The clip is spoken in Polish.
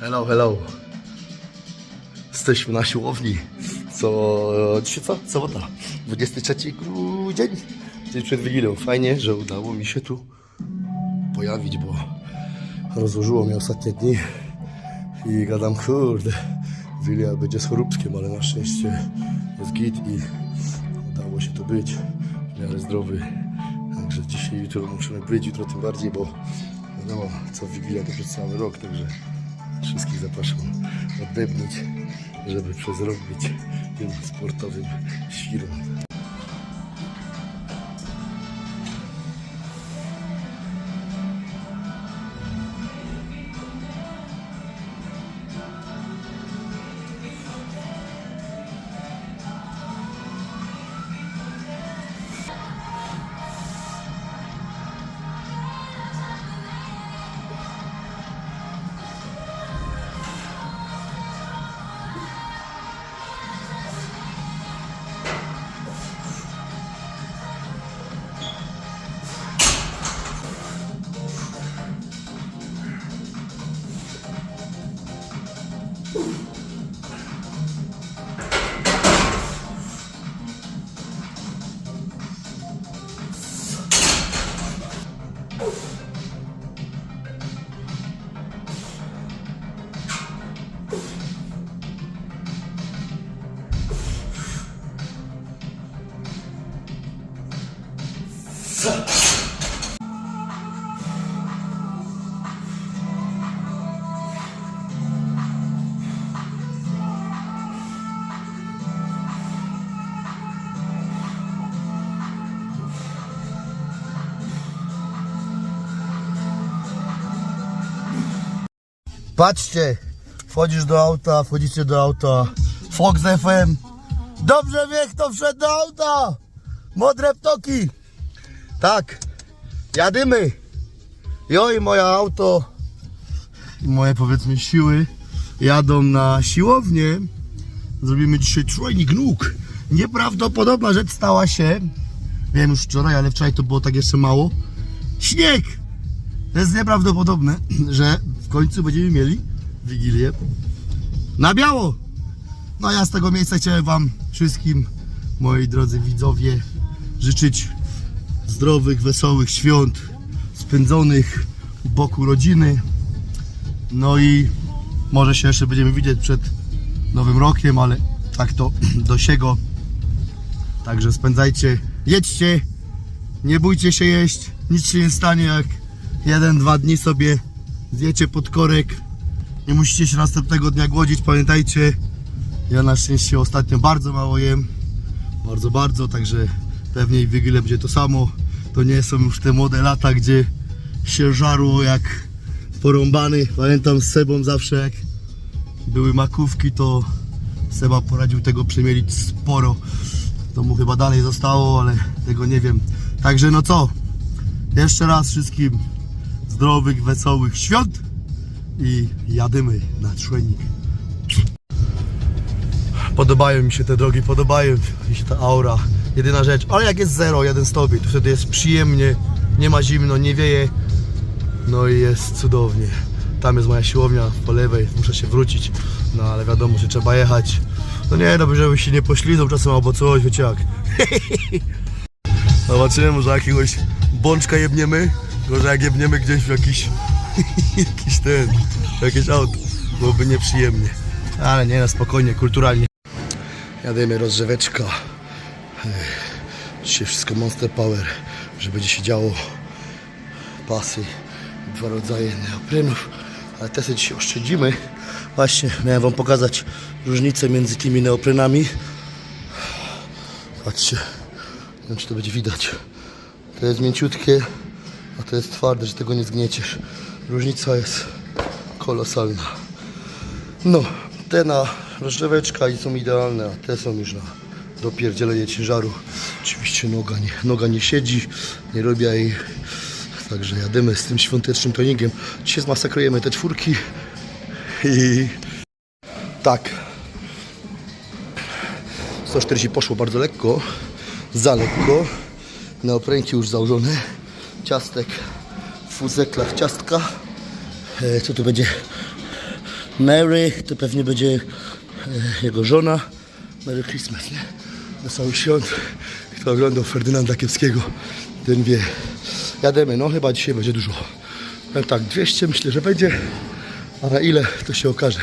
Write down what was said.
Hello, hello. Jesteśmy na siłowni. Co, dzisiaj co? Sobota. 23 grudzień. Dzień przed Wigilią. Fajnie, że udało mi się tu pojawić, bo rozłożyło mnie ostatnie dni. I gadam, kurde, Wilia będzie z ale na szczęście jest git i udało się tu być. W miarę zdrowy. Także dzisiaj, jutro musimy być, jutro tym bardziej, bo wiadomo, co Wigilia to przez cały rok, także wszystkich zapraszam oddebnić, żeby przez rok być tym sportowym świrem. you Patrzcie, wchodzisz do auta, wchodzicie do auta, Fox FM. Dobrze wie, kto wszedł do auta. Modre ptoki. Tak, jadymy. Jo i moje auto, moje powiedzmy siły jadą na siłownię. Zrobimy dzisiaj trening nóg. Nieprawdopodobna rzecz stała się. Wiem już wczoraj, ale wczoraj to było tak jeszcze mało. Śnieg! To jest nieprawdopodobne, że w końcu będziemy mieli Wigilię na biało. No ja z tego miejsca chciałem Wam wszystkim, moi drodzy widzowie, życzyć zdrowych, wesołych świąt, spędzonych u boku rodziny. No i może się jeszcze będziemy widzieć przed Nowym Rokiem, ale tak to do siego. Także spędzajcie, jedźcie, nie bójcie się jeść, nic się nie stanie jak jeden, dwa dni sobie zjecie pod korek. Nie musicie się następnego dnia głodzić, pamiętajcie. Ja na szczęście ostatnio bardzo mało jem. Bardzo, bardzo, także pewnie i w Wigilię będzie to samo. To nie są już te młode lata, gdzie się żarło jak porąbany. Pamiętam z Sebą zawsze jak były makówki, to Seba poradził tego przemielić sporo. To mu chyba dalej zostało, ale tego nie wiem. Także no co, jeszcze raz wszystkim zdrowych, wesołych świąt i jadymy na trening. Podobają mi się te drogi, podobają mi się ta aura. Jedyna rzecz, ale jak jest 0, 1 stopień, to wtedy jest przyjemnie, nie ma zimno, nie wieje. No i jest cudownie. Tam jest moja siłownia po lewej, muszę się wrócić, no ale wiadomo, że trzeba jechać. No nie, no żeby się nie poślizgnął czasem albo coś, wiecie jak. Zobaczymy, może jakiegoś bączka jebniemy, może jak jebniemy gdzieś w jakiś, jakiś ten, jakieś auto, byłoby nieprzyjemnie. Ale nie, no spokojnie, kulturalnie. Jademy rozrzeweczka. Dzisiaj wszystko Monster Power, że będzie się działo. Pasy, dwa rodzaje neoprenów, ale te sobie dzisiaj oszczędzimy. Właśnie, miałem Wam pokazać różnicę między tymi neoprenami. Patrzcie, nie wiem czy to będzie widać. To jest mięciutkie, a to jest twarde, że tego nie zgnieciesz. Różnica jest kolosalna. No, te na rozrzeweczka i są idealne, a te są już na dopierdzielenie ciężaru. Oczywiście noga nie, noga nie siedzi, nie robię jej. Także jadymy z tym świątecznym treningiem. Dzisiaj zmasakrujemy te czwórki i tak. 140 poszło bardzo lekko, za lekko. Neoprenki już założone. Ciastek w fuzeklach ciastka. E, co tu będzie? Mary to pewnie będzie e, jego żona. Merry Christmas, nie? Wesołych świąt. Kto oglądał Ferdynanda Kiepskiego, ten wie. Jademy, no chyba dzisiaj będzie dużo. No tak, 200 myślę, że będzie. A na ile to się okaże.